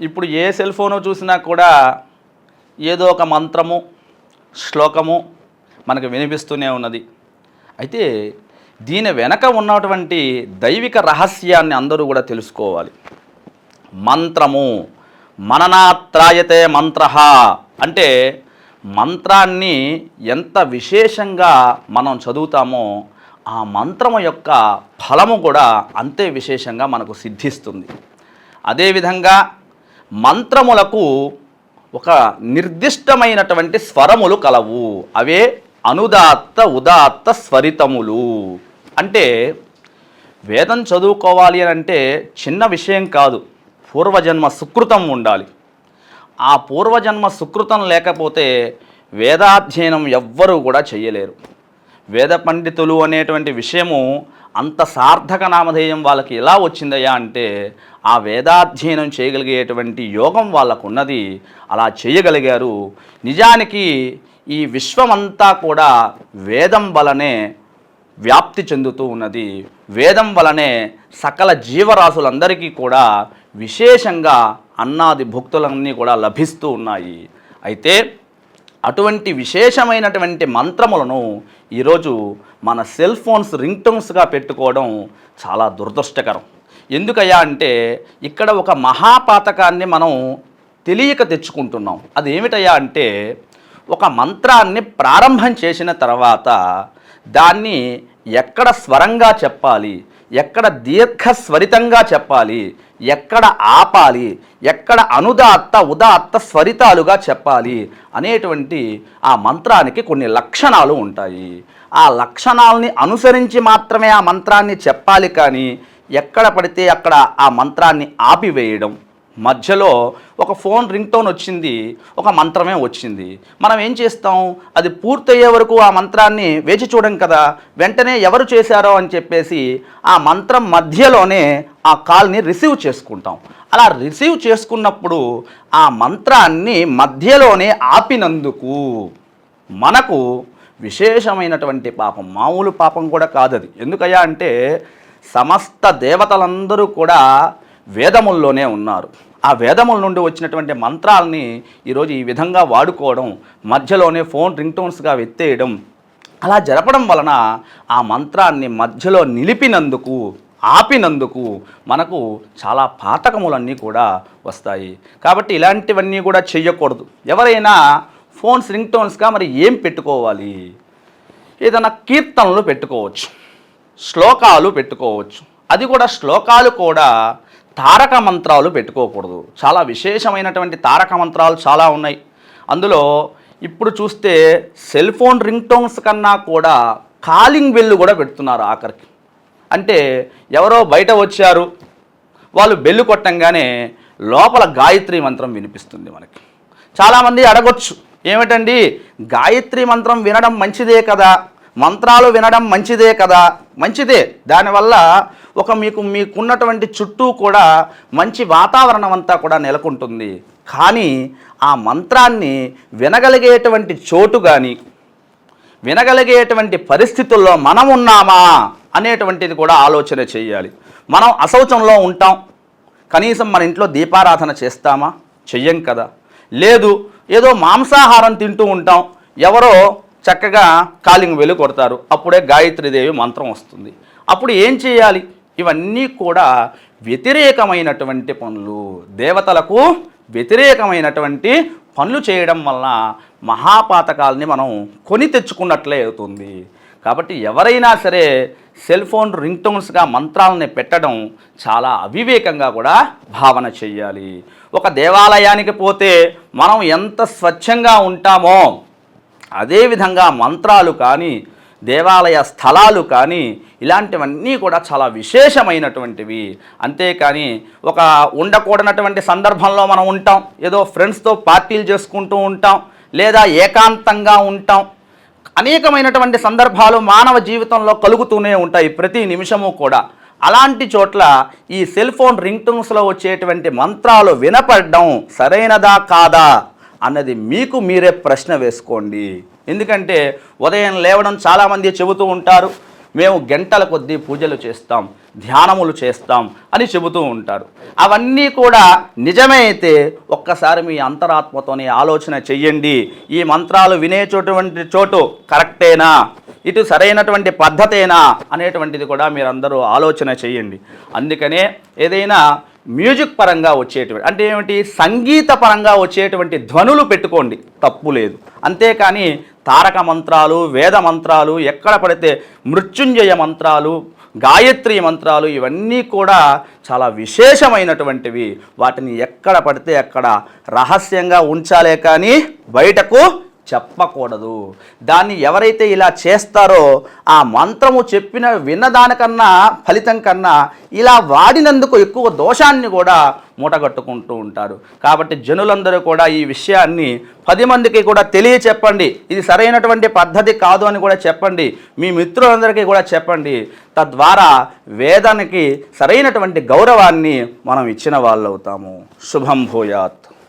ఇప్పుడు ఏ cell phone చూసినా కూడా ఏదో ఒక మంత్రము శ్లోకము మనకు వినిపిస్తూనే ఉన్నది. అయితే దీని వెనక ఉన్నటువంటి దైవిక రహస్యాన్ని అందరూ కూడా తెలుసుకోవాలి. మంత్రము మననాత్రాయతే మంత్ర అంటే మంత్రాన్ని ఎంత విశేషంగా మనం చదువుతామో ఆ మంత్రము యొక్క ఫలము కూడా అంతే విశేషంగా మనకు సిద్ధిస్తుంది. అదేవిధంగా మంత్రములకు ఒక నిర్దిష్టమైనటువంటి స్వరములు కలవు. అవే అనుదాత్త ఉదాత్త స్వరితములు. అంటే వేదం చదువుకోవాలి అని అంటే చిన్న విషయం కాదు. పూర్వజన్మ సుకృతం ఉండాలి. ఆ పూర్వజన్మ సుకృతం లేకపోతే వేదాధ్యయనం ఎవ్వరూ కూడా చేయలేరు వేద పండితులు అనేటువంటి విషయము అంత సార్థక నామధేయం వాళ్ళకి ఎలా వచ్చిందయ్యా అంటే ఆ వేదాధ్యయనం చేయగలిగేటువంటి యోగం వాళ్ళకున్నది అలా చేయగలిగారు. నిజానికి ఈ విశ్వమంతా కూడా వేదం వలనే వ్యాప్తి చెందుతూ ఉన్నది. వేదం వలనే సకల జీవరాశులందరికీ కూడా విశేషంగా అన్నాది భుక్తులన్నీ కూడా లభిస్తూ ఉన్నాయి. అయితే అటువంటి విశేషమైనటువంటి మంత్రములను ఈరోజు మన సెల్ ఫోన్స్ రింగ్ టోన్స్గా పెట్టుకోవడం చాలా దురదృష్టకరం. ఎందుకయ్యా అంటే ఇక్కడ ఒక మహాపాతకాన్ని మనం తెలియక తెచ్చుకుంటున్నాం. అది ఏమిటయ్యా అంటే ఒక మంత్రాన్ని ప్రారంభం చేసిన తర్వాత దాన్ని ఎక్కడ స్వరంగా చెప్పాలి? ఎక్కడ దీర్ఘస్వరితంగా చెప్పాలి ఎక్కడ ఆపాలి ఎక్కడ అనుదాత్త ఉదాత్త స్వరితాలుగా చెప్పాలి అనేటువంటి ఆ మంత్రానికి కొన్ని లక్షణాలు ఉంటాయి. ఆ లక్షణాలని అనుసరించి మాత్రమే ఆ మంత్రాన్ని చెప్పాలి కానీ ఎక్కడ పడితే అక్కడ ఆ మంత్రాన్ని ఆపివేయడం మధ్యలో ఒక ఫోన్ రింగ్ టోన్ వచ్చింది ఒక మంత్రమే వచ్చింది. మనం ఏం చేస్తాం? అది పూర్తయ్యే వరకు ఆ మంత్రాన్ని వేచి చూడం కదా వెంటనే ఎవరు చేశారో అని చెప్పేసి ఆ మంత్రం మధ్యలోనే ఆ కాల్ని రిసీవ్ చేసుకుంటాం. అలా రిసీవ్ చేసుకున్నప్పుడు ఆ మంత్రాన్ని మధ్యలోనే ఆపినందుకు మనకు విశేషమైనటువంటి పాపం. మామూలు పాపం కూడా కాదది. ఎందుకయ్యా అంటే సమస్త దేవతలందరూ కూడా వేదముల్లోనే ఉన్నారు. ఆ వేదముల నుండి వచ్చినటువంటి మంత్రాలని ఈరోజు ఈ విధంగా వాడుకోవడం మధ్యలోనే ఫోన్ రింగ్ టోన్స్గా ఎత్తేయడం అలా జరపడం వలన ఆ మంత్రాన్ని మధ్యలో నిలిపినందుకు ఆపినందుకు మనకు చాలా పాతకములన్నీ కూడా వస్తాయి. కాబట్టి ఇలాంటివన్నీ కూడా చేయకూడదు ఎవరైనా ఫోన్స్ రింగ్ టోన్స్గా మరి ఏం పెట్టుకోవాలి? ఏదైనా కీర్తనలు పెట్టుకోవచ్చు శ్లోకాలు పెట్టుకోవచ్చు. అది కూడా శ్లోకాలు కూడా తారక మంత్రాలు పెట్టుకోకూడదు. చాలా విశేషమైనటువంటి తారక మంత్రాలు చాలా ఉన్నాయి. అందులో ఇప్పుడు చూస్తే సెల్ ఫోన్ రింగ్ టోన్స్ కన్నా కూడా కాలింగ్ బెల్లు కూడా పెడుతున్నారు ఆఖరికి. అంటే ఎవరో బయట వచ్చారు వాళ్ళు బెల్లు కొట్టంగానే లోపల గాయత్రి మంత్రం వినిపిస్తుంది మనకి. చాలామంది అడగొచ్చు ఏమిటండి? గాయత్రి మంత్రం వినడం మంచిదే కదా? మంత్రాలు వినడం మంచిదే కదా? మంచిదే. దానివల్ల ఒక మీకు మీకున్నటువంటి చుట్టూ కూడా మంచి వాతావరణం అంతా కూడా నెలకొంటుంది. కానీ ఆ మంత్రాన్ని వినగలిగేటువంటి చోటు కానీ వినగలిగేటువంటి పరిస్థితుల్లో మనం ఉన్నామా అనేటువంటిది కూడా ఆలోచన చేయాలి. మనం అశౌచంలో ఉంటాం. కనీసం మన ఇంట్లో దీపారాధన చేస్తామా? చెయ్యం కదా. లేదు ఏదో మాంసాహారం తింటూ ఉంటాం. ఎవరో చక్కగా కాలింగ్ వెలు కొడతారు. అప్పుడే గాయత్రీదేవి మంత్రం వస్తుంది. అప్పుడు ఏం చేయాలి? ఇవన్నీ కూడా వ్యతిరేకమైనటువంటి పనులు. దేవతలకు వ్యతిరేకమైనటువంటి పనులు చేయడం వలన మహాపాతకాలని మనం కొని తెచ్చుకున్నట్లే అవుతుంది. కాబట్టి ఎవరైనా సరే సెల్ ఫోన్ రింగ్ టోన్స్గా మంత్రాలని పెట్టడం చాలా అవివేకంగా కూడా భావన చెయ్యాలి ఒక దేవాలయానికి పోతే మనం ఎంత స్వచ్ఛంగా ఉంటామో అదేవిధంగా మంత్రాలు కానీ దేవాలయ స్థలాలు కానీ ఇలాంటివన్నీ కూడా చాలా విశేషమైనటువంటివి. అంతేకాని ఒక ఉండకూడనటువంటి సందర్భంలో మనం ఉంటాం ఏదో ఫ్రెండ్స్తో పార్టీలు చేసుకుంటూ ఉంటాం లేదా ఏకాంతంగా ఉంటాం. అనేకమైనటువంటి సందర్భాలు మానవ జీవితంలో కలుగుతూనే ఉంటాయి ప్రతి నిమిషము కూడా. అలాంటి చోట్ల ఈ సెల్ ఫోన్ రింగ్ టోన్స్లో వచ్చేటువంటి మంత్రాలు వినపడడం సరైనదా కాదా? అన్నది మీకు మీరే ప్రశ్న వేసుకోండి. ఎందుకంటే ఉదయం లేవడం చాలామంది చెబుతూ ఉంటారు మేము గంటల కొద్దీ పూజలు చేస్తాం ధ్యానములు చేస్తాం అని చెబుతూ ఉంటారు. అవన్నీ కూడా నిజమే అయితే ఒక్కసారి మీ అంతరాత్మతోని ఆలోచన చెయ్యండి. ఈ మంత్రాలు వినేటువంటి చోటు కరెక్టేనా? ఇటు సరైనటువంటి పద్ధతేనా? అనేటువంటిది కూడా మీరందరూ ఆలోచన చేయండి అందుకనే ఏదైనా మ్యూజిక్ పరంగా వచ్చేటువంటి అంటే ఏమిటి? సంగీత పరంగా వచ్చేటువంటి ధ్వనులు పెట్టుకోండి. తప్పు లేదు. అంతేకాని తారక మంత్రాలు వేద మంత్రాలు ఎక్కడ పడితే మృత్యుంజయ మంత్రాలు గాయత్రి మంత్రాలు ఇవన్నీ కూడా చాలా విశేషమైనటువంటివి. వాటిని ఎక్కడ పడితే అక్కడ రహస్యంగా ఉంచాలే కానీ బయటకు చెప్పకూడదు. దాన్ని ఎవరైతే ఇలా చేస్తారో ఆ మంత్రము చెప్పిన విన్నదానికన్నా ఫలితం కన్నా ఇలా వాడినందుకు ఎక్కువ దోషాన్ని కూడా మూటగట్టుకుంటూ ఉంటారు. కాబట్టి జనులందరూ కూడా ఈ విషయాన్ని పది మందికి కూడా తెలియచెప్పండి. ఇది సరైనటువంటి పద్ధతి కాదు అని కూడా చెప్పండి. మీ మిత్రులందరికీ కూడా చెప్పండి. తద్వారా వేదానికి సరైనటువంటి గౌరవాన్ని మనం ఇచ్చిన వాళ్ళు అవుతాము శుభం భూయాత్.